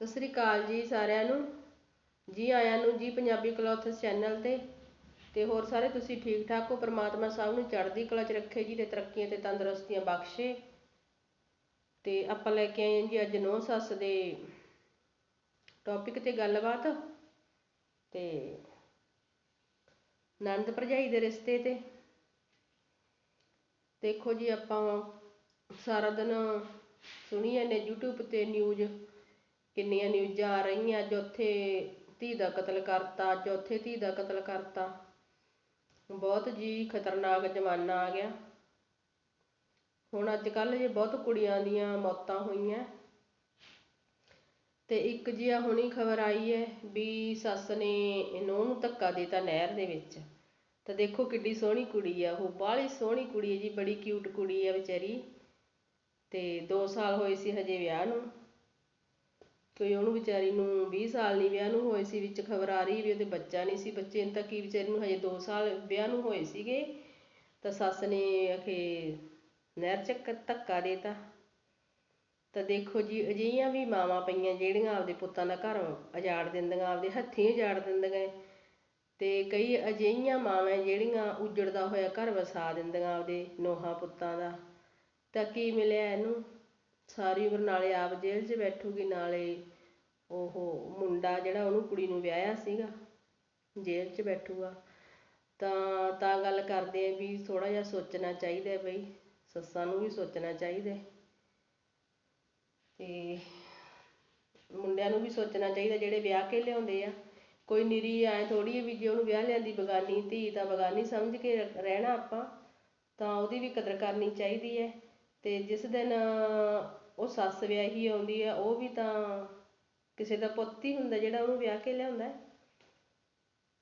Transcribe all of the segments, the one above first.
ਸਤਿ ਸ੍ਰੀ ਅਕਾਲ ਜੀ ਸਾਰਿਆਂ ਨੂੰ। ਜੀ ਆਇਆਂ ਨੂੰ ਜੀ ਪੰਜਾਬੀ ਕਲੌਥਸ ਚੈਨਲ ਤੇ। ਤੇ ਹੋਰ ਸਾਰੇ ਤੁਸੀਂ ਠੀਕ ਠਾਕ ਹੋ? ਪ੍ਰਮਾਤਮਾ ਸਭ ਨੂੰ ਚੜ੍ਹਦੀ ਕਲਾ 'ਚ ਰੱਖੇ ਜੀ ਤੇ ਤਰੱਕੀਆਂ ਤੇ ਤੰਦਰੁਸਤੀਆਂ ਬਖਸ਼ੇ। ਤੇ ਆਪਾਂ ਲੈ ਕੇ ਆਏ ਹਾਂ ਜੀ ਅੱਜ ਨੌ ਸੱਸ ਦੇ ਟੌਪਿਕ ਤੇ ਗੱਲਬਾਤ। ਤੇ ਨੰਦ ਭਰਜਾਈ ਦੇ ਰਿਸ਼ਤੇ ਤੇ। ਦੇਖੋ ਜੀ ਆਪਾਂ ਸਾਰਾ ਦਿਨ ਸੁਣੀ ਜਾਂਦੇ YouTube ਤੇ ਨਿਊਜ਼ ਕਿੰਨੀਆਂ ਨਿਊਜ਼ਾਂ ਆ ਰਹੀਆਂ ਅੱਜ ਉੱਥੇ ਧੀ ਦਾ ਕਤਲ ਕਰਤਾ ਅੱਜ ਉੱਥੇ ਧੀ ਦਾ ਕਤਲ ਕਰਤਾ। ਬਹੁਤ ਜੀ ਖਤਰਨਾਕ ਜ਼ਮਾਨਾ ਆ ਗਿਆ। ਹੁਣ ਅੱਜ ਕੱਲ੍ਹ ਜੇ ਬਹੁਤ ਕੁੜੀਆਂ ਦੀਆਂ ਮੌਤਾਂ ਹੋਈਆਂ। ਤੇ ਇੱਕ ਜੀ ਆ, ਹੁਣੀ ਖਬਰ ਆਈ ਹੈ ਵੀ ਸੱਸ ਨੇ ਨੂੰਹ ਨੂੰ ਧੱਕਾ ਦੇਤਾ ਨਹਿਰ ਦੇ ਵਿੱਚ। ਤਾਂ ਦੇਖੋ ਕਿੱਡੀ ਸੋਹਣੀ ਕੁੜੀ ਆ, ਉਹ ਬਾਹਲੀ ਸੋਹਣੀ ਕੁੜੀ ਹੈ ਜੀ, ਬੜੀ ਕਿਊਟ ਕੁੜੀ ਆ ਵਿਚਾਰੀ। ਤੇ 2 ਸਾਲ ਹੋਏ ਸੀ ਹਜੇ ਵਿਆਹ ਨੂੰ। ਕੋਈ ਉਹਨੂੰ ਵਿਚਾਰੀ ਨੂੰ 20 ਸਾਲ ਨਹੀਂ ਵਿਆਹ ਨੂੰ ਹੋਏ ਸੀ, ਵਿੱਚ ਖਬਰ ਆ ਰਹੀ ਵੀ ਉਹਦੇ ਬੱਚਾ ਨਹੀਂ ਸੀ, ਬੱਚੇ ਨੂੰ ਤਾਂ ਕੀ ਵਿਚਾਰੀ ਨੂੰ ਹਜੇ 2 ਸਾਲ ਵਿਆਹ ਨੂੰ ਹੋਏ ਸੀਗੇ, ਤਾਂ ਸੱਸ ਨੇ ਅਖੇ ਨਹਿਰ ਚੱਕ ਧੱਕਾ ਦੇਤਾ ਤਾਂ। ਦੇਖੋ ਜੀ, ਅਜਿਹੀਆਂ ਵੀ ਮਾਵਾਂ ਪਈਆਂ ਜਿਹੜੀਆਂ ਆਪਦੇ ਪੁੱਤਾਂ ਦਾ ਘਰ ਉਜਾੜ ਦਿੰਦੀਆਂ, ਆਪਦੇ ਹੱਥੀਂ ਉਜਾੜ ਦਿੰਦੀਆਂ ਤੇ ਕਈ ਅਜਿਹੀਆਂ ਮਾਵਾਂ ਜਿਹੜੀਆਂ ਉਜੜਦਾ ਹੋਇਆ ਘਰ ਵਸਾ ਦਿੰਦੀਆਂ ਆਪਦੇ ਨੋਹਾਂ ਪੁੱਤਾਂ ਦਾ। ਤਾਂ ਕੀ ਮਿਲਿਆ ਇਹਨੂੰ? ਸਾਰੀ ਉਮਰ ਨਾਲੇ ਆਪ ਜੇਲ੍ਹ 'ਚ ਬੈਠੂਗੀ, ਨਾਲੇ ਉਹ ਮੁੰਡਾ ਜਿਹੜਾ ਉਹਨੂੰ ਕੁੜੀ ਨੂੰ ਵਿਆਹਿਆ ਸੀਗਾ, ਜੇਲ੍ਹ 'ਚ ਬੈਠੂਗਾ। ਤਾਂ ਤਾਂ ਗੱਲ ਕਰਦੇ ਆ ਵੀ ਥੋੜਾ ਜਿਹਾ ਸੋਚਣਾ ਚਾਹੀਦਾ ਬਈ, ਸੱਸਾਂ ਨੂੰ ਵੀ ਸੋਚਣਾ ਚਾਹੀਦਾ ਤੇ ਮੁੰਡਿਆਂ ਨੂੰ ਵੀ ਸੋਚਣਾ ਚਾਹੀਦਾ ਜਿਹੜੇ ਵਿਆਹ ਕੇ ਲਿਆਉਂਦੇ ਆ। ਕੋਈ ਨਿਰੀ ਐ ਥੋੜੀ ਵੀ ਜੇ ਉਹਨੂੰ ਵਿਆਹ ਲਿਆਂਦੀ ਬਗਾਨੀ ਧੀ ਤਾਂ ਬਗਾਨੀ ਸਮਝ ਕੇ ਰਹਿਣਾ ਆਪਾਂ, ਤਾਂ ਉਹਦੀ ਵੀ ਕਦਰ ਕਰਨੀ ਚਾਹੀਦੀ ਹੈ। ਤੇ ਜਿਸ ਦਿਨ ਉਹ ਸੱਸ ਵਿਆਹੀ ਆਉਂਦੀ ਆ ਉਹ ਵੀ ਤਾਂ ਕਿਸੇ ਦਾ ਪੁੱਤ ਹੀ ਹੁੰਦਾ, ਜਿਹੜਾ ਉਹਨੂੰ ਵਿਆਹ ਕੇ ਲਿਆਉਂਦਾ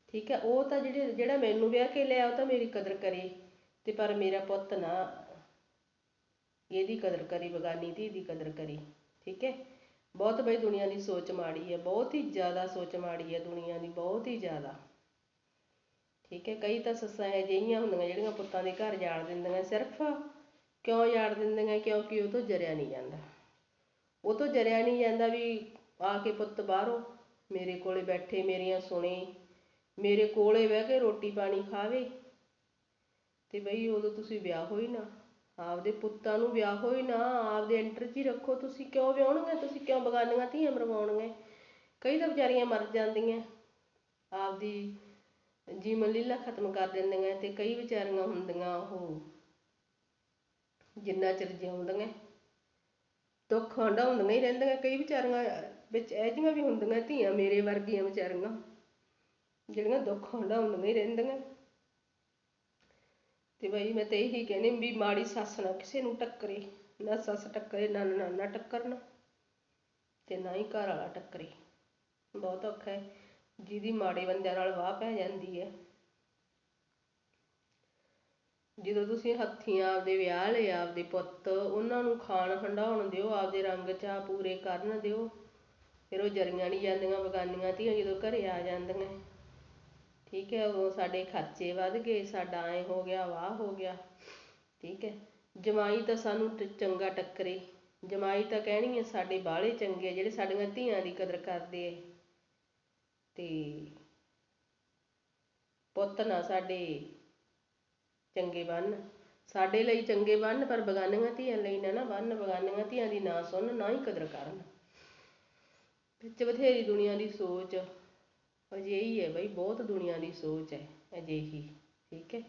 ਠੀਕ ਹੈ, ਉਹ ਤਾਂ ਜਿਹੜੇ, ਜਿਹੜਾ ਮੈਨੂੰ ਵਿਆਹ ਕੇ ਲਿਆ, ਉਹ ਤਾਂ ਮੇਰੀ ਕਦਰ ਕਰੇ। ਤੇ ਪਰ ਮੇਰਾ ਪੁੱਤ ਨਾ ਇਹਦੀ ਕਦਰ ਕਰੀ, ਬਗਾਨੀ ਧੀ ਦੀ ਕਦਰ ਕਰੀ। ਠੀਕ ਹੈ, ਬਹੁਤ ਬਈ ਦੁਨੀਆ ਦੀ ਸੋਚ ਮਾੜੀ ਹੈ, ਬਹੁਤ ਹੀ ਜ਼ਿਆਦਾ ਸੋਚ ਮਾੜੀ ਹੈ ਦੁਨੀਆ ਦੀ, ਬਹੁਤ ਹੀ ਜ਼ਿਆਦਾ। ਠੀਕ ਹੈ, ਕਈ ਤਾਂ ਸੱਸਾਂ ਅਜਿਹੀਆਂ ਹੁੰਦੀਆਂ, ਜਿਹੜੀਆਂ ਪੁੱਤਾਂ ਦੇ ਘਰ ਜਾੜ ਦਿੰਦੀਆਂ, ਸਿਰਫ ਕਿਉਂ ਜਾੜ ਦਿੰਦੀਆਂ, ਕਿਉਂਕਿ ਉਹ ਤੋਂ ਜਰਿਆ ਨਹੀਂ ਜਾਂਦਾ। ਉਹ ਤੋਂ ਜਰਿਆ ਨਹੀਂ ਜਾਂਦਾ ਵੀ ਆ ਕੇ ਪੁੱਤ ਬਾਹਰੋਂ ਮੇਰੇ ਕੋਲੇ ਬੈਠੇ, ਮੇਰੀਆਂ ਸੁਣੇ, ਮੇਰੇ ਕੋਲੇ ਬਹਿ ਕੇ ਰੋਟੀ ਪਾਣੀ ਖਾਵੇ। ਤੇ ਬਈ ਉਦੋਂ ਤੁਸੀਂ ਵਿਆਹ ਹੋਈ ਨਾ, ਆਪਦੇ ਪੁੱਤਾਂ ਨੂੰ ਵਿਆਹ ਹੋਈ ਨਾ, ਆਪਦੇ ਐਂਟਰ 'ਚ ਹੀ ਰੱਖੋ ਤੁਸੀਂ, ਕਿਉਂ ਵਿਆਹਣਗੇ, ਤੁਸੀਂ ਕਿਉਂ ਬਗਾਨੀਆਂ ਧੀਆਂ ਮਰਵਾਉਣਗੇ? ਕਈ ਤਾਂ ਵਿਚਾਰੀਆਂ ਮਰ ਜਾਂਦੀਆਂ, ਆਪਦੀ ਜੀਵਨ ਲੀਲਾ ਖਤਮ ਕਰ ਦਿੰਦੀਆਂ ਤੇ ਕਈ ਵਿਚਾਰੀਆਂ ਹੁੰਦੀਆਂ ਉਹ ਜਿੰਨਾ ਚਿਰ ਜਿਉਂਦੀਆਂ। ਦੁੱਖ ਹੰਡਾਉਂਦੀਆਂ ਹੀ ਰਹਿੰਦੀਆਂ। ਕਈ ਵਿਚਾਰੀਆਂ ਵਿੱਚ ਇਹ ਜਿਹੀਆਂ ਵੀ ਹੁੰਦੀਆਂ, ਧੀਆਂ ਮੇਰੇ ਵਰਗੀਆਂ ਵਿਚਾਰੀਆਂ। ਜਿਹੜੀਆਂ ਦੁੱਖ ਹੰਡਾਉਂਦੀਆਂ ਹੀ ਰਹਿੰਦੀਆਂ। ਤੇ ਬਈ ਮੈਂ ਤੇ ਇਹੀ ਕਹਿੰਦੀ ਵੀ ਮਾੜੀ ਸੱਸ ਨਾ ਕਿਸੇ ਨੂੰ ਟੱਕਰੇ। ਨਾ ਸੱਸ ਟੱਕਰੇ, ਨਾ ਨਾਨਾ ਟੱਕਰਨ। ਤੇ ਨਾ ਹੀ ਘਰ ਵਾਲਾ ਟੱਕਰੇ। ਬਹੁਤ ਔਖਾ ਹੈ। ਜਿਹਦੀ ਮਾੜੇ ਬੰਦਿਆਂ ਨਾਲ ਵਾਹ ਪੈ ਜਾਂਦੀ ਹੈ। ਜਦੋਂ ਤੁਸੀਂ ਹੱਥੀਂ ਆਪਦੇ ਵਿਆਹ ਲਏ, ਆਪਦੇ ਪੁੱਤ, ਉਹਨਾਂ ਨੂੰ ਖਾਣ ਹੰਡਾਉਣ ਦਿਓ, ਆਪਦੇ ਰੰਗ ਚਾਹ ਪੂਰੇ ਕਰਨ ਦਿਓ, ਫਿਰ ਉਹ ਜਰੀਆਂ ਨਹੀਂ ਜਾਂਦੀਆਂ, ਬਗਾਨੀਆਂ ਧੀਆਂ ਜਦੋਂ ਘਰੇ ਆ ਜਾਂਦੀਆਂ। ਠੀਕ ਹੈ ਉਹ ਸਾਡੇ ਖਰਚੇ ਵੱਧ ਗਏ, ਸਾਡਾ ਐਂ ਹੋ ਗਿਆ, ਵਾਹ ਹੋ ਗਿਆ। ਠੀਕ ਹੈ, ਜਮਾਈ ਤਾਂ ਸਾਨੂੰ ਚੰਗਾ ਟੱਕਰੇ। ਜਮਾਈ ਤਾਂ ਕਹਿਣੀ ਹੈ ਸਾਡੇ ਬਾਹਲੇ ਚੰਗੇ ਜਿਹੜੇ ਸਾਡੀਆਂ ਧੀਆਂ ਦੀ ਕਦਰ ਕਰਦੇ ਐ ਤੇ ਪੁੱਤ ਨਾ ਸਾਡੇ ਚੰਗੇ ਬਣ ਸਾਡੇ ਲਈ ਚੰਗੇ ਬਣ ਪਰ ਬਗਾਨੀਆਂ ਧੀਆਂ ਲਈ ਨਾ ਨਾ ਬਣ ਬਗਾਨੀਆਂ ਧੀਆਂ ਦੀ ਨਾ ਸੁਣ, ਨਾ ਹੀ ਕਦਰ ਕਰਨ। ਵਿੱਚ ਬਥੇਰੀ ਦੁਨੀਆ ਦੀ ਸੋਚ। ਅਜਿਹੀ ਹੈ ਬਈ, ਬਹੁਤ ਦੁਨੀਆ ਦੀ ਸੋਚ ਹੈ, ਅਜਿਹੀ, ਠੀਕ ਹੈ।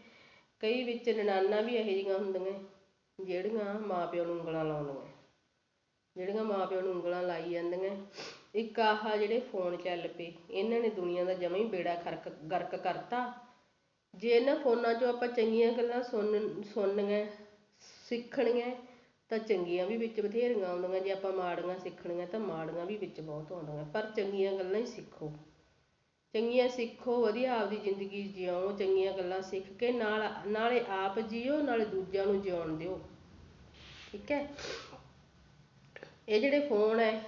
ਕਈ ਵਿੱਚ ਨਨਾਨਾ ਵੀ ਇਹੋ ਜਿਹੀਆਂ ਹੁੰਦੀਆਂ, ਜਿਹੜੀਆਂ ਮਾਪਿਓ ਨੂੰ ਉਂਗਲਾਂ ਲਾਉਂਦੀਆਂ। ਜਿਹੜੀਆਂ ਮਾਪਿਓ ਨੂੰ ਉਂਗਲਾਂ ਲਾਈ ਜਾਂਦੀਆਂ। ਇੱਕ ਆਹ ਜਿਹੜੇ ਫੋਨ ਚੱਲ ਪਏ, ਇਹਨਾਂ ਨੇ ਦੁਨੀਆ ਦਾ ਜਮਾ ਹੀ ਬੇੜਾ ਖਰਕ, ਗਰਕ ਕਰਤਾ। ਜੇ ਇਹਨਾਂ ਫੋਨਾਂ 'ਚੋਂ ਆਪਾਂ ਚੰਗੀਆਂ ਗੱਲਾਂ ਸੁਣ, ਸੁਣਨੀਆਂ, ਸਿੱਖਣੀਆਂ, ਤਾਂ ਚੰਗੀਆਂ ਵੀ ਵਿੱਚ ਬਥੇਰੀਆਂ ਆਉਂਦੀਆਂ। ਜੇ ਆਪਾਂ ਮਾੜੀਆਂ ਸਿੱਖਣੀਆਂ, ਤਾਂ ਮਾੜੀਆਂ ਵੀ ਵਿੱਚ ਬਹੁਤ ਆਉਂਦੀਆਂ। ਪਰ ਚੰਗੀਆਂ ਗੱਲਾਂ ਹੀ ਸਿੱਖੋ। ਚੰਗੀਆਂ ਸਿੱਖੋ, ਵਧੀਆ ਆਪਦੀ ਜ਼ਿੰਦਗੀ ਜਿਓ ਚੰਗੀਆਂ ਗੱਲਾਂ ਸਿੱਖ ਕੇ ਨਾਲ, ਨਾਲੇ ਆਪ ਜਿਓ, ਨਾਲੇ ਦੂਜਿਆਂ ਨੂੰ ਜਿਉਣ ਦਿਓ। ਠੀਕ ਹੈ? ਇਹ ਜਿਹੜੇ ਫੋਨ ਹੈ,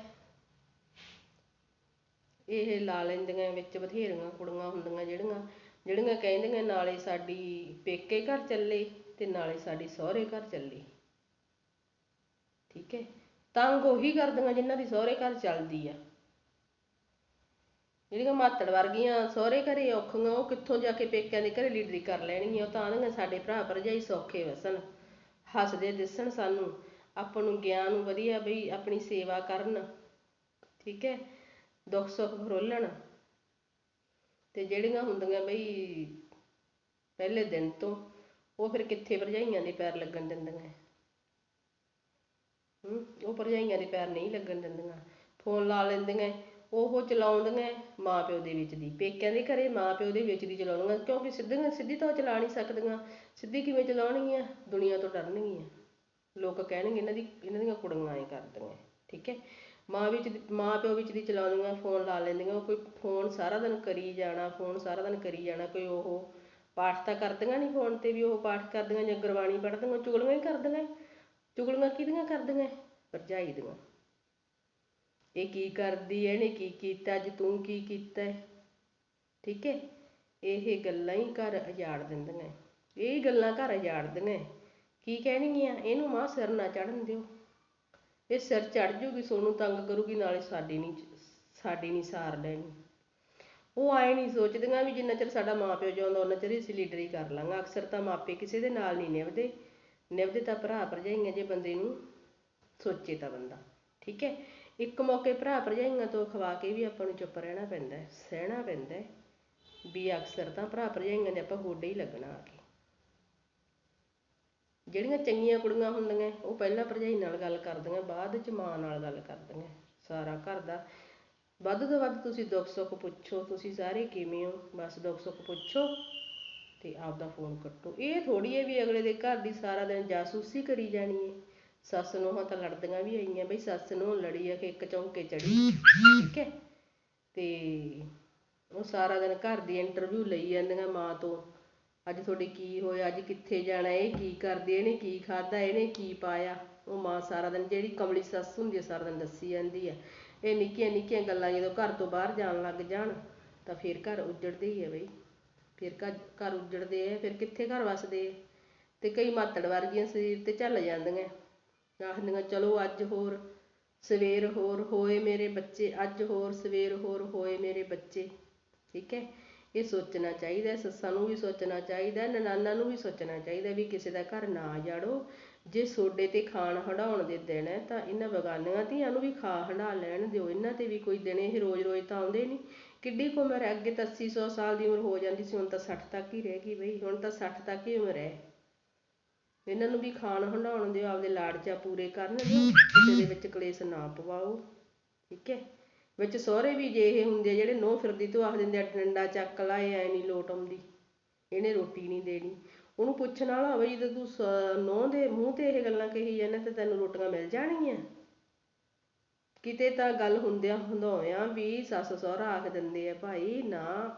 ਇਹ ਲਾ ਲੈਂਦੀਆਂ ਵਿੱਚ ਬਥੇਰੀਆਂ ਕੁੜੀਆਂ ਹੁੰਦੀਆਂ ਜਿਹੜੀਆਂ ਜਿਹੜੀਆਂ ਕਹਿੰਦੀਆਂ ਨਾਲੇ ਸਾਡੀ ਪੇਕੇ ਘਰ ਚੱਲੇ ਤੇ ਨਾਲੇ ਸਾਡੀ ਸਹੁਰੇ ਘਰ ਚੱਲੇ। ਠੀਕ ਹੈ? ਤੰਗ ਉਹੀ ਕਰਦੀਆਂ ਜਿਨ੍ਹਾਂ ਦੀ ਸਹੁਰੇ ਘਰ ਚੱਲਦੀ ਆ। ਜਿਹੜੀਆਂ ਮਾਤੜ ਵਰਗੀਆਂ ਸਹੁਰੇ ਘਰੇ ਔਖੀਆਂ, ਉਹ ਕਿੱਥੋਂ ਜਾ ਕੇ ਪੇਕਿਆਂ ਦੇ ਘਰੇ ਲੀਡਰੀ ਕਰ ਲੈਣਗੀਆਂ? ਉਹ ਤਾਂ ਆਂਦੀਆਂ ਸਾਡੇ ਭਰਾ ਭਰਜਾਈ ਸੌਖੇ ਵਸਣ। ਹੱਸਦੇ ਦਿਸਣ ਸਾਨੂੰ, ਆਪਾਂ ਨੂੰ ਗਿਆਨ ਨੂੰ ਵਧੀਆ ਬਈ ਆਪਣੀ ਸੇਵਾ ਕਰਨ। ਠੀਕ ਹੈ? ਦੁੱਖ ਸੁੱਖ ਫਰੋਲਣ। ਤੇ ਜਿਹੜੀਆਂ ਹੁੰਦੀਆਂ ਬਈ ਪਹਿਲੇ ਦਿਨ ਤੋਂ, ਉਹ ਫਿਰ ਕਿੱਥੇ ਭਰਜਾਈਆਂ ਦੇ ਪੈਰ ਲੱਗਣ ਦਿੰਦੀਆਂ ਹੂੰ, ਉਹ ਭਰਜਾਈਆਂ ਦੇ ਪੈਰ ਨਹੀਂ ਲੱਗਣ ਦਿੰਦੀਆਂ। ਫੋਨ ਲਾ ਲੈਂਦੀਆਂ ਉਹ ਚਲਾਉਂਦੀਆਂ ਮਾਂ ਪਿਓ ਦੇ ਵਿੱਚ ਦੀ। ਪੇਕਿਆਂ ਦੇ ਘਰੇ ਮਾਂ ਪਿਓ ਦੇ ਵਿੱਚ ਦੀ ਚਲਾਉਂਦੀਆਂ, ਕਿਉਂਕਿ ਸਿੱਧੀਆਂ, ਸਿੱਧੀ ਤਾਂ ਚਲਾ ਨਹੀਂ ਸਕਦੀਆਂ। ਸਿੱਧੀ ਕਿਵੇਂ ਚਲਾਉਣਗੀਆਂ? ਦੁਨੀਆ ਤੋਂ ਡਰਨਗੀਆਂ। ਲੋਕ ਕਹਿਣਗੇ, ਇਹਨਾਂ ਦੀ, ਇਹਨਾਂ ਦੀਆਂ ਕੁੜੀਆਂ ਐ ਕਰਦੀਆਂ, ਠੀਕ ਹੈ ਮਾਂ ਵਿੱਚ ਮਾਂ ਪਿਓ ਵਿੱਚ ਦੀ ਚਲਾਉਂਦੀਆਂ ਫੋਨ ਲਾ ਲੈਂਦੀਆਂ, ਉਹ ਕੋਈ ਫੋਨ ਸਾਰਾ ਦਿਨ ਕਰੀ ਜਾਣਾ, ਫੋਨ ਸਾਰਾ ਦਿਨ ਕਰੀ ਜਾਣਾ, ਕੋਈ ਉਹ ਪਾਠ ਤਾਂ ਕਰਦੀਆਂ ਨਹੀਂ ਫੋਨ ਤੇ ਵੀ ਉਹ ਪਾਠ ਕਰਦੀਆਂ ਜਾਂ ਗੁਰਬਾਣੀ ਪੜ੍ਹਦੀਆਂ ਚੁਗਲੀਆਂ ਹੀ ਕਰਦੀਆਂ। ਚੁਗਲੀਆਂ ਕਿਹਦੀਆਂ ਕਰਦੀਆਂ? ਭਰਜਾਈ ਦੀਆਂ। ਇਹ ਕੀ ਕਰਦੀ ਐ, ਇਹਨੇ ਕੀ ਕੀਤਾ, ਅੱਜ ਤੂੰ ਕੀ ਕੀਤਾ ਠੀਕ ਹੈ ਇਹ ਗੱਲਾਂ ਹੀ ਘਰ ਉਜਾੜ ਦਿੰਦੀਆਂ ਇਹ ਗੱਲਾਂ ਘਰ ਉਜਾੜ ਉਜਾੜਦੀਆਂ ਕੀ ਕਹਿਣਗੀਆਂ? ਇਹਨੂੰ ਮਾਂ ਸਿਰ ਨਾ ਚੜਨ ਦਿਓ। ਇਹ ਸਿਰ ਚੜ ਜੂਗੀ, ਸੋਨੂੰ ਤੰਗ ਕਰੂਗੀ, ਨਾਲੇ ਸਾਡੀ ਨਹੀਂ ਸਾਡੀ ਨਹੀਂ ਸਾਰ ਲੈਣੀ। ਉਹ ਆਏ ਨਹੀਂ ਸੋਚਦੀਆਂ ਵੀ ਜਿੰਨਾ ਚਿਰ ਸਾਡਾ ਮਾਂ ਪਿਓ ਜਿਉਂਦਾ ਉਹਨਾਂ ਚਿਰ ਅਸੀਂ ਲੀਡਰ ਹੀ ਕਰ ਲਾਂਗਾ। ਅਕਸਰ ਤਾਂ ਮਾਪੇ ਕਿਸੇ ਦੇ ਨਾਲ ਨਹੀਂ ਨਿਭਦੇ। ਨਿਭਦੇ ਤਾਂ ਭਰਾ ਭਰਜਾਈਆਂ ਜੇ ਬੰਦੇ ਨੂੰ ਸੋਚੇ ਤਾਂ ਬੰਦਾ। ਠੀਕ ਹੈ? ਇੱਕ ਮੌਕੇ ਭਰਾ ਭਰਜਾਈਆਂ ਤੋਂ ਖਵਾ ਕੇ ਵੀ ਆਪਾਂ ਨੂੰ ਚੁੱਪ ਰਹਿਣਾ ਪੈਂਦਾ, ਸਹਿਣਾ ਪੈਂਦਾ। ਵੀ ਅਕਸਰ ਤਾਂ ਭਰਾ ਭਰਜਾਈਆਂ ਦੇ ਆਪਾਂ ਗੋਡੇ ਹੀ ਲੱਗਣਾ ਆ ਕੇ। ਜਿਹੜੀਆਂ ਚੰਗੀਆਂ ਕੁੜੀਆਂ ਹੁੰਦੀਆਂ, ਉਹ ਪਹਿਲਾਂ ਭਰਜਾਈ ਨਾਲ ਗੱਲ ਕਰਦੀਆਂ, ਬਾਅਦ ਚ ਮਾਂ ਨਾਲ ਗੱਲ ਕਰਦੀਆਂ, ਸਾਰਾ ਘਰ ਦਾ। ਵੱਧ ਤੋਂ ਵੱਧ ਤੁਸੀਂ ਦੁੱਖ ਸੁੱਖ ਪੁੱਛੋ, ਤੁਸੀਂ ਸਾਰੇ ਕਿਵੇਂ ਹੋ? ਬਸ ਦੁੱਖ ਸੁੱਖ ਪੁੱਛੋ ਤੇ ਆਪਦਾ ਫੋਨ ਕੱਟੋ। ਇਹ ਥੋੜੀ ਹੈ ਵੀ ਅਗਲੇ ਦੇ ਘਰ ਦੀ ਸਾਰਾ ਦਿਨ ਜਾਸੂਸੀ ਕਰੀ ਜਾਣੀ ਹੈ। ਸੱਸ ਨੂੰ ਤਾਂ ਲੜਦੀਆਂ ਵੀ ਆਈਆਂ ਬਈ ਸੱਸ ਨੂੰ ਲੜੀ ਆ ਕਿ ਇੱਕ ਚੌਂਕੇ ਚੜੀ, ਠੀਕ ਹੈ? ਤੇ ਉਹ ਸਾਰਾ ਦਿਨ ਘਰ ਦੀ ਇੰਟਰਵਿਊ ਲਈ ਜਾਂਦੀਆਂ ਮਾਂ ਤੋਂ। ਅੱਜ ਤੁਹਾਡੇ ਕੀ ਹੋਇਆ? ਅੱਜ ਕਿੱਥੇ ਜਾਣਾ? ਇਹ ਕੀ ਕਰਦੀ? ਇਹਨੇ ਕੀ ਖਾਦਾ ਇਹਨੇ ਕੀ ਪਾਇਆ? ਉਹ ਮਾਂ ਸਾਰਾ ਦਿਨ ਜਿਹੜੀ ਕਮਲੀ ਸੱਸ ਹੁੰਦੀ ਹੈ ਸਾਰਾ ਦਿਨ ਦੱਸੀ ਜਾਂਦੀ ਹੈ ਇਹ ਨਿੱਕੀਆਂ ਨਿੱਕੀਆਂ ਗੱਲਾਂ ਜਦੋਂ ਘਰ ਤੋਂ ਬਾਹਰ ਜਾਣ ਲੱਗ ਜਾਣ, ਤਾਂ ਫਿਰ ਘਰ ਉੱਜੜਦੇ ਹੀ ਹੈ ਬਈ। ਫਿਰ ਘਰ ਘਰ ਉੱਜੜਦੇ ਆ, ਫਿਰ ਕਿੱਥੇ ਘਰ ਵਸਦੇ ਤੇ ਕਈ ਮਾਤੜ ਵਰਗੀਆਂ ਸਰੀਰ ਤੇ ਚੱਲ ਜਾਂਦੀਆਂ। ਆਖਦੀਆਂ, ਚਲੋ ਅੱਜ ਹੋਰ, ਸਵੇਰ ਹੋਰ ਹੋਏ ਮੇਰੇ ਬੱਚੇ, ਅੱਜ ਹੋਰ ਸਵੇਰ ਹੋਰ ਹੋਏ ਮੇਰੇ ਬੱਚੇ। ਠੀਕ ਹੈ? ਇਹ ਸੋਚਣਾ ਚਾਹੀਦਾ ਸੱਸਾਂ ਨੂੰ ਵੀ ਸੋਚਣਾ ਚਾਹੀਦਾ ਹੈ, ਨੂੰ ਵੀ ਸੋਚਣਾ ਚਾਹੀਦਾ ਵੀ ਕਿਸੇ ਦਾ ਘਰ ਨਾ ਜਾੜੋ। ਜੇ ਸੋਡੇ ਤੇ ਖਾਣ ਹੰਡਾਉਣ ਦੇ ਦਿਨ ਹੈ ਤਾਂ ਇਹਨਾਂ ਬਗਾਨੀਆਂ ਧੀਆਂ ਨੂੰ ਵੀ ਖਾ ਹੰਡਾ ਲੈਣ ਦਿਓ। ਇਹਨਾਂ ਤੇ ਵੀ ਕੋਈ ਦਿਨ ਇਹ ਰੋਜ਼ ਰੋਜ਼ ਤਾਂ ਆਉਂਦੇ ਨਹੀਂ। ਕਿੱਡੀ ਕੁ ਉਮਰ ਹੈ? ਅੱਗੇ ਤਾਂ 80 100 ਸਾਲ ਦੀ ਉਮਰ ਹੋ ਜਾਂਦੀ ਸੀ ਹੁਣ ਤਾਂ 60 ਤੱਕ ਹੀ ਰਹਿ ਗਈ ਬਈ। ਹੁਣ ਤਾਂ 60 ਤੱਕ ਹੀ ਉਮਰ ਹੈ। ਇਹਨਾਂ ਨੂੰ ਵੀ ਖਾਣ ਹੰਢਾਉਣ ਦਿਓ ਆਪਦੇ ਲਾੜਚਾ ਪੂਰੇ ਕਰਨ ਦਿਓ। ਕਿਸੇ ਦੇ ਵਿੱਚ ਕਲੇਸ਼ ਨਾ ਪਵਾਓ। ਠੀਕ ਹੈ? ਵਿੱਚ ਸਹੁਰੇ ਵੀ ਜੇ ਇਹ ਹੁੰਦੇ ਆ ਜਿਹੜੇ ਨਹੁੰ ਫਿਰਦੀ, ਤੋਂ ਆਖ ਦਿੰਦੇ ਆ, ਡੰਡਾ ਚੱਕ ਲਾ, ਇਹ ਐ ਨਹੀਂ ਲੋਟ ਆਉਂਦੀ। ਇਹਨੇ ਰੋਟੀ ਨਹੀਂ ਦੇਣੀ। ਉਹਨੂੰ ਪੁੱਛਣ ਵਾਲਾ ਹੋਵੇ, ਜਦੋਂ ਤੂੰ ਨਹੁੰ ਦੇ ਮੂੰਹ ਤੇ ਇਹ ਗੱਲਾਂ ਕਹੀ ਜਾਂਦਾ, ਤੇ ਤੈਨੂੰ ਰੋਟੀਆਂ ਮਿਲ ਜਾਣਗੀਆਂ। ਕਿਤੇ ਤਾਂ ਗੱਲ ਹੁੰਦਿਆਂ ਹੁੰਦੋਇਆਂ ਵੀ ਸੱਸ ਸਹੁਰਾ ਆਖ ਦਿੰਦੇ ਆ, ਭਾਈ ਨਾ,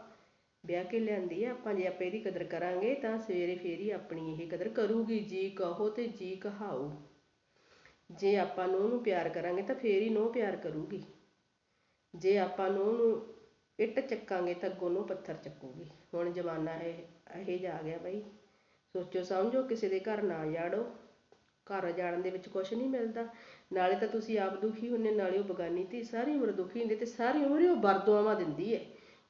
ਵਿਆਹ ਕੇ ਲਿਆਂਦੀ ਆ, ਆਪਾਂ ਜੇ ਆਪਾਂ ਇਹਦੀ ਕਦਰ ਕਰਾਂਗੇ, ਤਾਂ ਸਵੇਰੇ ਫੇਰ ਹੀ ਆਪਣੀ ਇਹ ਕਦਰ ਕਰੂਗੀ, ਜੀ ਕਹੋ ਤੇ ਜੀ ਕਹਾਓ। ਜੇ ਆਪਾਂ ਨੂੰ ਨੂੰ ਪਿਆਰ ਕਰਾਂਗੇ, ਤਾਂ ਫੇਰ ਹੀ ਨੂੰ ਪਿਆਰ ਕਰੂਗੀ। ਜੇ ਆਪਾਂ ਨੂੰ ਨੂੰ ਇੱਟ ਚੱਕਾਂਗੇ ਤਾਂ ਅੱਗੋਂ ਨੂੰ ਪੱਥਰ ਚੱਕੂਗੀ। ਹੁਣ ਜ਼ਮਾਨਾ ਇਹ ਇਹ ਜਾ ਗਿਆ ਬਈ। ਸੋਚੋ, ਸਮਝੋ, ਕਿਸੇ ਦੇ ਘਰ ਨਾ ਜਾੜੋ। ਘਰ ਜਾਣ ਦੇ ਵਿੱਚ ਕੁਝ ਨਹੀਂ ਮਿਲਦਾ। ਨਾਲੇ ਤਾਂ ਤੁਸੀਂ ਆਪ ਦੁਖੀ ਹੁੰਨੇ, ਨਾਲੇ ਉਹ ਬਗਾਨੀ ਧੀ ਸਾਰੀ ਉਮਰ ਦੁਖੀ ਹੁੰਦੀ ਤੇ ਸਾਰੀ ਉਮਰ ਹੀ ਉਹ ਵਰਦੁਆਵਾਂ ਦਿੰਦੀ ਹੈ।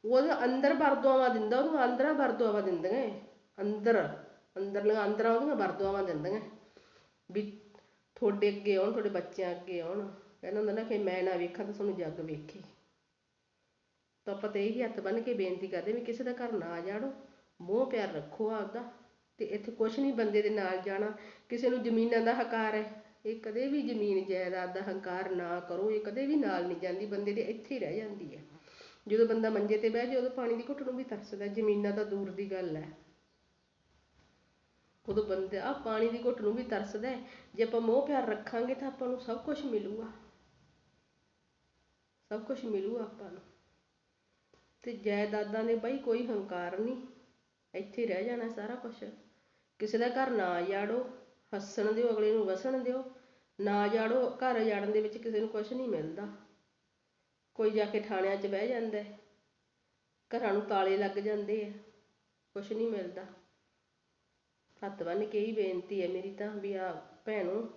ਉਹਦੇ ਅੰਦਰ ਵਰਦੁਆਵਾਂ ਦਿੰਦਾ, ਉਹਨੂੰ ਅੰਦਰਾਂ ਵਰਦੁਆਵਾਂ ਦਿੰਦੀਆਂ ਅੰਦਰ, ਅੰਦਰਲੀਆਂ ਅੰਦਰਾਂ ਉਹਦੀਆਂ ਵਰਦੁਆਵਾਂ ਦਿੰਦੀਆਂ ਵੀ ਤੁਹਾਡੇ ਅੱਗੇ ਆਉਣ, ਤੁਹਾਡੇ ਬੱਚਿਆਂ ਅੱਗੇ ਆਉਣ। ਕਹਿੰਦਾ ਹੁੰਦਾ ਨਾ ਕਿ ਮੈਂ ਨਾ ਵੇਖਾਂ ਤਾਂ ਤੁਹਾਨੂੰ ਜੱਗ ਵੇਖੇ। ਤਾਂ ਆਪਾਂ ਤੇ ਇਹੀ ਹੱਥ ਬੰਨ ਕੇ ਬੇਨਤੀ ਕਰਦੇ ਵੀ ਕਿਸੇ ਦਾ ਘਰ ਨਾ ਜਾੜੋ, ਮੋਹ ਪਿਆਰ ਰੱਖੋ ਆਪਦਾ ਤੇ ਇੱਥੇ ਕੁਛ ਨਹੀਂ ਬੰਦੇ ਦੇ ਨਾਲ ਜਾਣਾ, ਕਿਸੇ ਨੂੰ ਜ਼ਮੀਨਾਂ ਦਾ ਹੰਕਾਰ ਹੈ, ਇਹ ਕਦੇ ਵੀ ਜ਼ਮੀਨ ਜਾਇਦਾਦ ਦਾ ਹੰਕਾਰ ਨਾ ਕਰੋ, ਇਹ ਕਦੇ ਵੀ ਨਾਲ ਨਹੀਂ ਜਾਂਦੀ, ਬੰਦੇ ਦੇ ਇੱਥੇ ਹੀ ਰਹਿ ਜਾਂਦੀ ਹੈ। ਜਦੋਂ ਬੰਦਾ ਮੰਜੇ ਤੇ ਬਹਿ ਜਾਏ, ਉਦੋਂ ਪਾਣੀ ਦੀ ਘੁੱਟ ਨੂੰ ਵੀ ਤਰਸਦਾ ਜ਼ਮੀਨਾਂ ਤਾਂ ਦੂਰ ਦੀ ਗੱਲ ਹੈ। ਉਦੋਂ ਬੰਦੇ ਆ ਪਾਣੀ ਦੀ ਘੁੱਟ ਨੂੰ ਵੀ ਤਰਸਦਾ ਹੈ। ਜੇ ਆਪਾਂ ਮੋਹ ਪਿਆਰ ਰੱਖਾਂਗੇ ਤਾਂ ਆਪਾਂ ਨੂੰ ਸਭ ਕੁਝ ਮਿਲੂਗਾ। ਸਭ ਕੁਝ ਮਿਲੂਗਾ ਆਪਾਂ ਨੂੰ। ਤੇ ਜਾਇਦਾਦਾਂ ਦੇ ਬਈ ਕੋਈ ਹੰਕਾਰ ਨਹੀਂ। ਇੱਥੇ ਰਹਿ ਜਾਣਾ ਸਾਰਾ ਕੁਛ। ਕਿਸੇ ਦਾ ਘਰ ਨਾ ਜਾੜੋ, ਹੱਸਣ ਦਿਓ, ਅਗਲੇ ਨੂੰ ਵਸਣ ਦਿਓ। ਨਾ ਜਾੜੋ, ਘਰ ਜਾੜਨ ਦੇ ਵਿੱਚ ਕਿਸੇ ਨੂੰ ਕੁਝ ਨਹੀਂ ਮਿਲਦਾ। ਕੋਈ ਜਾ ਕੇ ਥਾਣਿਆਂ 'ਚ ਬਹਿ ਜਾਂਦਾ ਘਰਾਂ ਨੂੰ ਤਾਲੇ ਲੱਗ ਜਾਂਦੇ ਆ। ਕੁਝ ਨਹੀਂ ਮਿਲਦਾ। ਹੱਥ ਬੰਨ੍ਹ ਕੇ ਹੀ ਬੇਨਤੀ ਹੈ ਮੇਰੀ ਤਾਂ ਵੀ ਆ ਭੈਣੋ,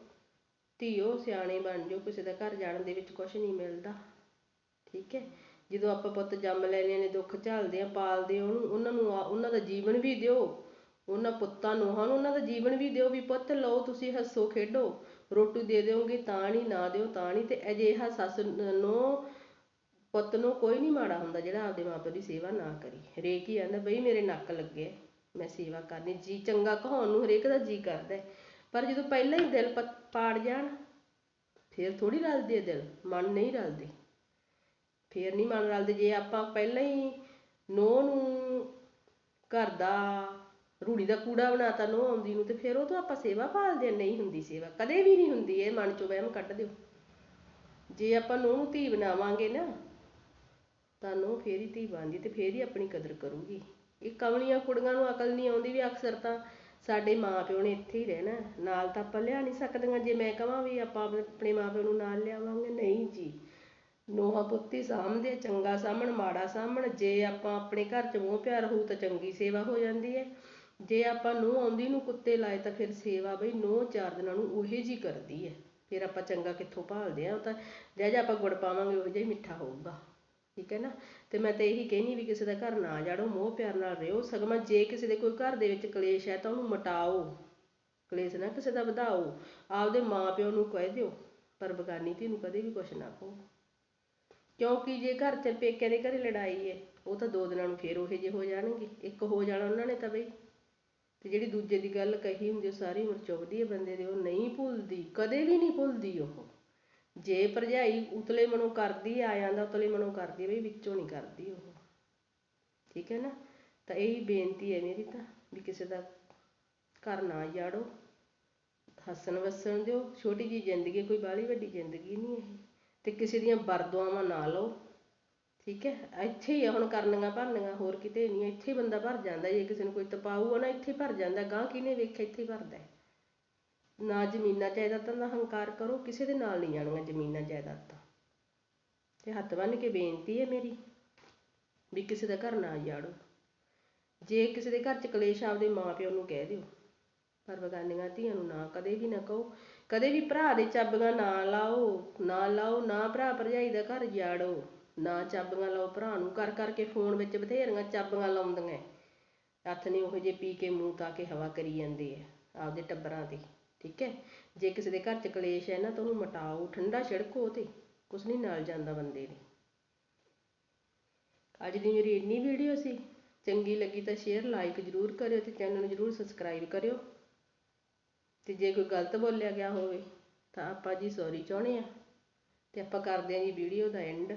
ਧੀਓ, ਸਿਆਣੇ ਬਣ ਜਾਓ। ਕਿਸੇ ਦਾ ਘਰ ਜਾਣ ਦੇ ਵਿੱਚ ਕੁਝ ਨਹੀਂ ਮਿਲਦਾ। ਠੀਕ ਹੈ। ਜਦੋਂ ਆਪਾਂ ਪੁੱਤ ਜੰਮ ਲੈਣੇ ਨੇ ਦੁੱਖ ਝੱਲਦੇ ਆ ਪਾਲਦੇ ਆ ਉਹਨੂੰ ਉਹਨਾਂ ਨੂੰ ਆ- ਉਹਨਾਂ ਦਾ ਜੀਵਨ ਵੀ ਦਿਓ। ਉਹਨਾਂ ਪੁੱਤਾਂ ਨੂੰਹਾਂ ਨੂੰ ਉਹਨਾਂ ਦਾ ਜੀਵਨ ਵੀ ਦਿਓ ਵੀ ਪੁੱਤ ਲਓ, ਤੁਸੀਂ ਹੱਸੋ, ਖੇਡੋ। ਰੋਟੀ ਦੇ ਦਿਓਗੇ ਤਾਂ ਨਹੀਂ ਨਾ ਦਿਓ ਤਾਂ ਨਹੀਂ ਤੇ ਅਜਿਹਾ ਸੱਸ ਨੂੰ, ਪੁੱਤ ਨੂੰ ਕੋਈ ਨਹੀਂ ਮਾੜਾ ਹੁੰਦਾ ਜਿਹੜਾ ਆਪਦੇ ਮਾਪੇ ਦੀ ਸੇਵਾ ਨਾ ਕਰੀ। ਹਰੇਕ ਹੀ ਆਂਦਾ, ਬਈ ਮੇਰੇ ਨੱਕ ਲੱਗੇ, ਮੈਂ ਸੇਵਾ ਕਰਨੀ। ਜੀ ਚੰਗਾ ਕਹਾਉਣ ਨੂੰ ਹਰੇਕ ਦਾ ਜੀ ਕਰਦਾ ਪਰ ਜਦੋਂ ਪਹਿਲਾਂ ਹੀ ਦਿਲ ਪਾੜ ਜਾਣ, ਫਿਰ ਥੋੜੀ ਰਲਦੇ ਆ ਦਿਲ, ਮਨ ਨਹੀਂ ਰਲਦੇ। ਫੇਰ ਨਹੀਂ ਮਨ ਰਲਦੇ। ਜੇ ਆਪਾਂ ਪਹਿਲਾਂ ਹੀ ਨੂੰਹ ਨੂੰ ਘਰ ਦਾ ਰੂੜੀ ਦਾ ਕੂੜਾ ਬਣਾਤਾ ਨੂੰਹ ਆਉਂਦੀ ਨੂੰ ਤੇ ਫਿਰ ਉਹ ਤੋਂ ਆਪਾਂ ਸੇਵਾ ਭਾਲਦੇ ਹਾਂ, ਨਹੀਂ ਹੁੰਦੀ ਸੇਵਾ ਕਦੇ ਵੀ ਨਹੀਂ ਹੁੰਦੀ। ਇਹ ਮਨ ਚੋਂ ਵਹਿਮ ਕੱਢ ਦਿਓ। ਜੇ ਆਪਾਂ ਨੂੰਹ ਨੂੰ ਧੀ ਬਣਾਵਾਂਗੇ ਨਾ ਤਾਂ ਨੂੰਹ ਫੇਰ ਹੀ ਧੀ ਬਣਦੀ ਤੇ ਫੇਰ ਹੀ ਆਪਣੀ ਕਦਰ ਕਰੂਗੀ। ਇਹ ਕਮਲੀਆਂ ਕੁੜੀਆਂ ਨੂੰ ਅਕਲ ਨਹੀਂ ਆਉਂਦੀ ਵੀ ਅਕਸਰ ਤਾਂ ਸਾਡੇ ਮਾਪਿਓ ਨੇ ਇੱਥੇ ਹੀ ਰਹਿਣਾ। ਨਾਲ ਤਾਂ ਆਪਾਂ ਲਿਆ ਨਹੀਂ ਸਕਦੀਆਂ। ਜੇ ਮੈਂ ਕਹਾਂ ਵੀ ਆਪਾਂ ਆਪਣੇ ਮਾਪਿਓ ਨੂੰ ਨਾਲ ਲਿਆਵਾਂਗੇ ਨਹੀਂ ਜੀ। ਨੋਹਾ ਪੁੱਤੀ ਸਾਂਭਦੇ, ਚੰਗਾ ਸਾਹਮਣ ਮਾੜਾ ਸਾਂਭਣ। ਜੇ ਆਪਾਂ ਆਪਣੇ ਘਰ 'ਚ ਮੋਹ ਪਿਆਰ ਹੋਊ ਤਾਂ ਚੰਗੀ ਸੇਵਾ ਹੋ ਜਾਂਦੀ ਹੈ। ਜੇ ਆਪਾਂ ਨੂੰ ਆਉਂਦੀ ਨੂੰ ਕੁੱਤੇ ਲਾਏ ਤਾਂ ਫਿਰ ਸੇਵਾ ਬਈ ਨੋਹ ਚਾਰ ਦਿਨਾਂ ਨੂੰ ਉਹੇ ਜੀ ਕਰਦੀ ਹੈ। ਫਿਰ ਆਪਾਂ ਚੰਗਾ ਕਿੱਥੋਂ ਭਾਲਦੇ ਆ ਉਹ ਤਾਂ ਜਿਹੋ ਜਿਹਾ ਆਪਾਂ ਗੁੜ ਪਾਵਾਂਗੇ, ਉਹ ਜਿਹਾ ਹੀ ਮਿੱਠਾ ਹੋਊਗਾ। ਠੀਕ ਹੈ ਨਾ? ਤੇ ਮੈਂ ਤਾਂ ਇਹੀ ਕਹਿਨੀ ਵੀ ਕਿਸੇ ਦਾ ਘਰ ਨਾ ਜਾੜੋ, ਮੋਹ ਪਿਆਰ ਨਾਲ ਰਹੋ। ਸਗਮਾ ਜੇ ਕਿਸੇ ਦੇ ਕੋਈ ਘਰ ਦੇ ਵਿੱਚ ਕਲੇਸ਼ ਹੈ ਤਾਂ ਉਹਨੂੰ ਮਟਾਓ। ਕਲੇਸ਼ ਨਾ ਕਿਸੇ ਦਾ ਵਧਾਓ। ਆਪਦੇ ਮਾਪਿਓ ਨੂੰ ਕਹਿ ਦਿਓ, ਪਰ ਬਗਾਨੀ ਧੀ ਨੂੰ ਕਦੇ ਵੀ ਕੁਛ ਨਾ ਕਹੋ। ਕਿਉਂਕਿ ਜੇ ਘਰ ਚ ਪੇਕਿਆਂ ਦੇ ਘਰੇ ਲੜਾਈ ਹੈ ਉਹ ਤਾਂ ਦੋ ਦਿਨਾਂ ਨੂੰ ਫੇਰ ਉਹੇ ਜਿਹੇ ਹੋ ਜਾਣਗੇ। ਇੱਕ ਹੋ ਜਾਣਾ ਉਹਨਾਂ ਨੇ ਤਾਂ ਬਈ। ਤੇ ਜਿਹੜੀ ਦੂਜੇ ਦੀ ਗੱਲ ਕਹੀ ਹੁੰਦੀ ਸਾਰੀ ਉਮਰ ਚੁੱਭਦੀ ਹੈ ਬੰਦੇ ਦੀ, ਉਹ ਨਹੀਂ ਭੁੱਲਦੀ, ਕਦੇ ਵੀ ਨਹੀਂ ਭੁੱਲਦੀ ਉਹ। ਜੇ ਭਰਜਾਈ ਉਤਲੇ ਮਨੋਂ ਕਰਦੀ ਆ ਜਾਂਦਾ ਉਤਲੇ ਮਨੋਂ ਕਰਦੀ ਬਈ ਵਿੱਚੋਂ ਨਹੀਂ ਕਰਦੀ ਉਹ। ਠੀਕ ਹੈ ਨਾ? ਤਾਂ ਇਹੀ ਬੇਨਤੀ ਹੈ ਮੇਰੀ ਤਾਂ, ਵੀ ਕਿਸੇ ਦਾ ਘਰ ਨਾ ਜਾੜੋ ਹੱਸਣ ਵਸਣ ਦਿਓ। ਛੋਟੀ ਜੀ ਜ਼ਿੰਦਗੀ ਕੋਈ ਬਾਹਲੀ ਵੱਡੀ ਜ਼ਿੰਦਗੀ ਨਹੀਂ ਇਹ। ਤੇ ਕਿਸੇ ਦੀਆਂ ਬਰਦੁਆਵਾਂ ਨਾ ਲਓ। ਠੀਕ ਹੈ? ਇੱਥੇ ਹੀ ਆ, ਹੁਣ ਕਰਨੀਆਂ ਭਰਨੀਆਂ, ਹੋਰ ਕਿਤੇ ਨਹੀਂ ਇੱਥੇ ਹੀ ਬੰਦਾ ਭਰ ਜਾਂਦਾ, ਜੇ ਕਿਸੇ ਨੂੰ ਕੋਈ ਤਪਾਊ ਆ ਨਾ, ਇੱਥੇ ਭਰ ਜਾਂਦਾ। ਗਾਂ ਕਿਹਨੇ ਵੇਖਿਆ ਇੱਥੇ ਭਰਦਾ ਨਾ ਜ਼ਮੀਨਾਂ ਜਾਇਦਾਦਾਂ ਦਾ ਹੰਕਾਰ ਕਰੋ, ਕਿਸੇ ਦੇ ਨਾਲ ਨਹੀਂ ਜਾਣੀਆਂ ਜ਼ਮੀਨਾਂ ਜਾਇਦਾਦਾਂ। ਤੇ ਹੱਥ ਬੰਨ੍ਹ ਕੇ ਬੇਨਤੀ ਹੈ ਮੇਰੀ ਵੀ ਕਿਸੇ ਦਾ ਘਰ ਨਾ ਜਾੜੋ ਜੇ ਕਿਸੇ ਦੇ ਘਰ ਚ ਕਲੇਸ਼ ਆਪਦੇ ਮਾਪਿਓ ਨੂੰ ਕਹਿ ਦਿਓ। ਪਰ ਬਗਾਨੀਆਂ ਧੀਆਂ ਨੂੰ ਨਾ ਕਦੇ ਵੀ ਨਾ ਕਹੋ। ਕਦੇ ਵੀ ਭਰਾ ਦੇ ਚਾਬੀਆਂ ਨਾ ਲਾਓ ਨਾ ਲਾਓ, ਨਾ ਭਰਾ ਭਰਜਾਈ ਦਾ ਘਰ ਜਾੜੋ। ਨਾ ਚਾਬੀਆਂ ਲਾਓ, ਭਰਾ ਨੂੰ ਕਰ ਕਰਕੇ ਫੋਨ ਵਿੱਚ ਬਥੇਰੀਆਂ ਚਾਬੀਆਂ ਲਾਉਂਦੀਆਂ। ਹੱਥ ਨੇ ਉਹੋ ਜਿਹੇ ਪੀ ਕੇ ਮੂੰਹ ਤਾਂ ਕੇ ਹਵਾ ਕਰੀ ਜਾਂਦੇ ਆ, ਆਪਦੇ ਟੱਬਰਾਂ ਤੇ, ਠੀਕ ਹੈ? ਜੇ ਕਿਸੇ ਦੇ ਘਰ ਚ ਕਲੇਸ਼ ਹੈ ਨਾ ਤਾਂ ਉਹਨੂੰ ਮਟਾਓ, ਠੰਡਾ ਛਿੜਕੋ ਤੇ, ਕੁਛ ਨਹੀਂ ਨਾਲ ਜਾਂਦਾ ਬੰਦੇ ਦੇ। ਅੱਜ ਦੀ ਮੇਰੀ ਇੰਨੀ ਵੀਡੀਓ ਸੀ, ਚੰਗੀ ਲੱਗੀ ਤਾਂ ਸ਼ੇਅਰ ਲਾਈਕ ਜ਼ਰੂਰ ਕਰਿਓ ਤੇ ਚੈਨਲ ਨੂੰ ਜ਼ਰੂਰ ਸਬਸਕ੍ਰਾਈਬ ਕਰਿਓ। ਅਤੇ ਜੇ ਕੋਈ ਗਲਤ ਬੋਲਿਆ ਗਿਆ ਹੋਵੇ ਤਾਂ ਆਪਾਂ ਜੀ ਸੋਰੀ ਚਾਹੁੰਦੇ ਹਾਂ ਅਤੇ ਆਪਾਂ ਕਰਦੇ ਹਾਂ ਜੀ ਵੀਡੀਓ ਦਾ ਐਂਡ